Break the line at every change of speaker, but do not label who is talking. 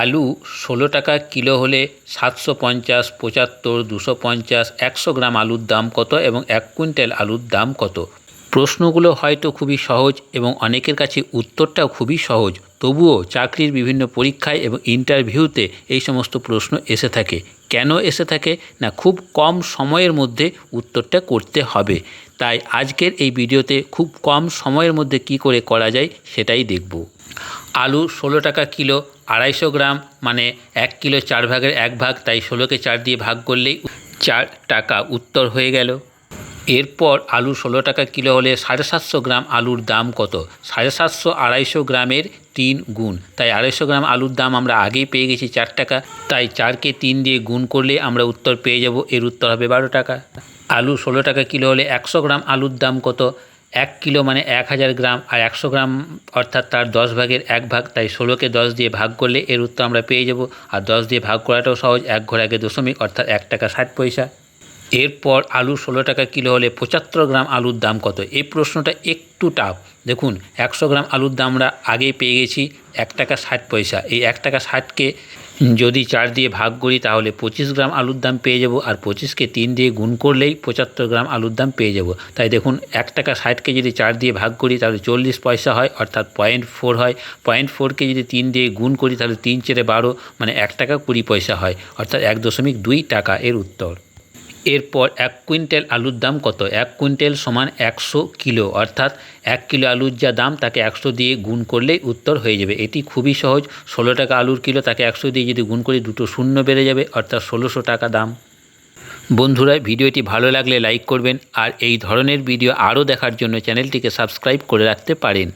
আলু ষোলো টাকা কিলো হলে সাতশো পঞ্চাশ, পঁচাত্তর, দুশো পঞ্চাশ, একশো গ্রাম আলুর দাম কত এবং এক কুইন্টাল আলুর দাম কত? প্রশ্নগুলো হয়তো খুবই সহজ এবং অনেকের কাছে উত্তরটাও খুবই সহজ। তবুও চাকরির বিভিন্ন পরীক্ষায় এবং ইন্টারভিউতে এই সমস্ত প্রশ্ন এসে থাকে। কেন এসে থাকে না খুব কম সময়ের মধ্যে উত্তরটা করতে হবে। তাই আজকের এই ভিডিওতে খুব কম সময়ের মধ্যে কি করে করা যায় সেটাই দেখব। আলু ষোলো টাকা কিলো, আড়াইশো গ্রাম মানে এক কিলো চার ভাগের এক ভাগ, তাই ষোলোকে চার দিয়ে ভাগ করলেই চার টাকা উত্তর হয়ে গেল। এরপর আলু ষোলো টাকা কিলো হলে সাড়ে সাতশো গ্রাম আলুর দাম কত? সাড়ে সাতশো আড়াইশো গ্রামের তিন গুণ। তাই আড়াইশো গ্রাম আলুর দাম আমরা আগেই পেয়ে গেছি চার টাকা। তাই চারকে তিন দিয়ে গুণ করলে আমরা উত্তর পেয়ে যাব। এর উত্তর হবে বারো টাকা। আলু ষোলো টাকা কিলো হলে একশো গ্রাম আলুর দাম কত? এক কিলো মানে এক হাজার গ্রাম আর একশো গ্রাম অর্থাৎ তার দশ ভাগের এক ভাগ, তাই ষোলোকে দশ দিয়ে ভাগ করলে এর উত্তর আমরা পেয়ে যাব। আর দশ দিয়ে ভাগ করাটাও সহজ, এক আগে দশমিক অর্থাৎ এক টাকা ষাট পয়সা। এরপর আলু ষোলো টাকা কিলো হলে পঁচাত্তর গ্রাম আলুর দাম কত? এই প্রশ্নটা একটু টাফ দেখুন, একশো গ্রাম আলুর দাম আমরা আগেই পেয়ে গেছি এক টাকা ষাট পয়সা। এই এক টাকা ষাটকে যদি চার দিয়ে ভাগ করি, তাহলে পঁচিশ গ্রাম আলুর দাম পেয়ে যাব আর পঁচিশকে তিন দিয়ে গুণ করলেই পঁচাত্তর গ্রাম আলুর দাম পেয়ে যাব। তাই দেখুন, এক টাকা ষাটকে যদি চার দিয়ে ভাগ করি, তাহলে চল্লিশ পয়সা হয়, অর্থাৎ পয়েন্ট ফোর হয়। পয়েন্ট ফোরকে যদি তিন দিয়ে গুণ করি, তাহলে তিন চেরে বারো মানে এক টাকা কুড়ি পয়সা হয়, অর্থাৎ এক দশমিক দুই টাকা এর উত্তর। এরপর এক কুইন্টাল আলুর দাম কত? এক কুইন্টাল সমান একশো কিলো, অর্থাৎ এক কিলো আলুর যা দাম তাকে একশো দিয়ে গুণ করলেই উত্তর হয়ে যাবে। এটি খুবই সহজ, ষোলো টাকা আলুর কিলো তাকে একশো দিয়ে যদি গুণ করি, দুটো শূন্য বেড়ে যাবে, অর্থাৎ ষোলোশো টাকা দাম। বন্ধুরা, ভিডিওটি ভালো লাগলে লাইক করবেন, আর এই ধরনের ভিডিও আরও দেখার জন্য চ্যানেলটিকে সাবস্ক্রাইব করে রাখতে পারেন।